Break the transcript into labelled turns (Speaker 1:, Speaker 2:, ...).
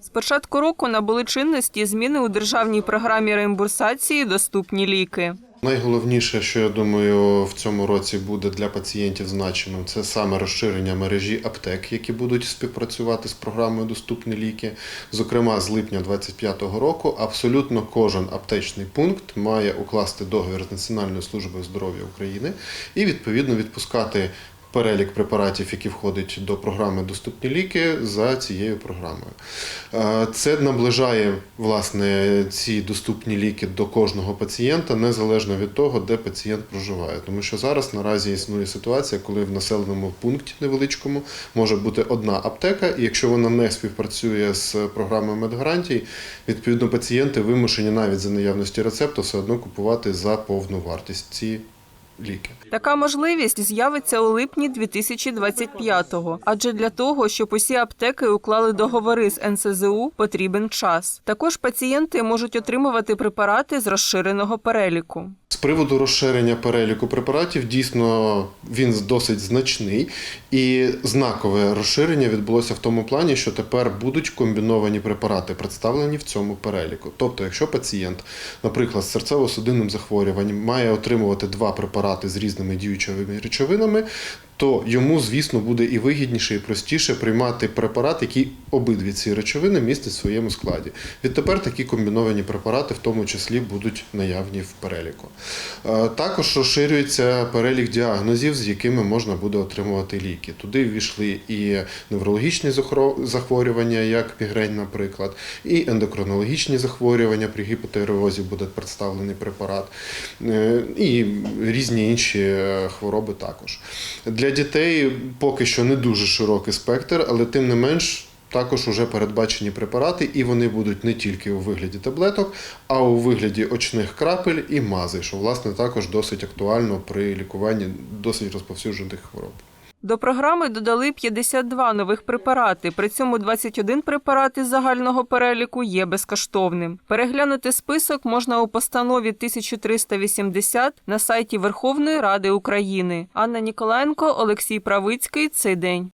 Speaker 1: З початку року набули чинності зміни у державній програмі реімбурсації Доступні ліки.
Speaker 2: Найголовніше, що я думаю, в цьому році буде для пацієнтів значимим, це саме розширення мережі аптек, які будуть співпрацювати з програмою Доступні ліки. Зокрема, з липня 2025 року абсолютно кожен аптечний пункт має укласти договір з Національною службою здоров'я України і відповідно відпускати. Перелік препаратів, які входять до програми Доступні ліки за цією програмою. Е, Це наближає власне ці доступні ліки до кожного пацієнта, незалежно від того, де пацієнт проживає. Тому що зараз наразі існує ситуація, коли в населеному пункті невеличкому може бути одна аптека, і якщо вона не співпрацює з програмою медгарантій, відповідно пацієнти вимушені навіть за наявності рецепту все одно купувати за повну вартість ці ліки.
Speaker 1: Така можливість з'явиться у липні 2025-го, адже для того, щоб усі аптеки уклали договори з НСЗУ, потрібен час. Також пацієнти можуть отримувати препарати з розширеного переліку.
Speaker 2: З приводу розширення переліку препаратів, дійсно він досить значний, і знакове розширення відбулося в тому плані, що тепер будуть комбіновані препарати представлені в цьому переліку. Тобто, якщо пацієнт, наприклад, з серцево-судинним захворюванням має отримувати два препарати з різними діючими речовинами, то йому, звісно, буде і вигідніше, і простіше приймати препарат, який обидві ці речовини містять в своєму складі. Відтепер такі комбіновані препарати, в тому числі, будуть наявні в переліку. Е, Також розширюється перелік діагнозів, з якими можна буде отримувати ліки. Туди ввійшли і неврологічні захворювання, як мігрень, наприклад, і ендокринологічні захворювання при гіпотиреозі буде представлений препарат, е, і різні інші е, хвороби також. Для дітей поки що не дуже широкий спектр, але тим не менш. Також вже передбачені препарати, і вони будуть не тільки у вигляді таблеток, а у вигляді очних крапель і мази, що власне також досить актуально при лікуванні досить розповсюджених хвороб.
Speaker 1: До програми додали 52 нових препарати. При цьому 21 препарат із загального переліку є безкоштовним. Переглянути список можна у постанові 1380 на сайті Верховної Ради України. Анна Ніколаєнко, Олексій Правицький. Цей день.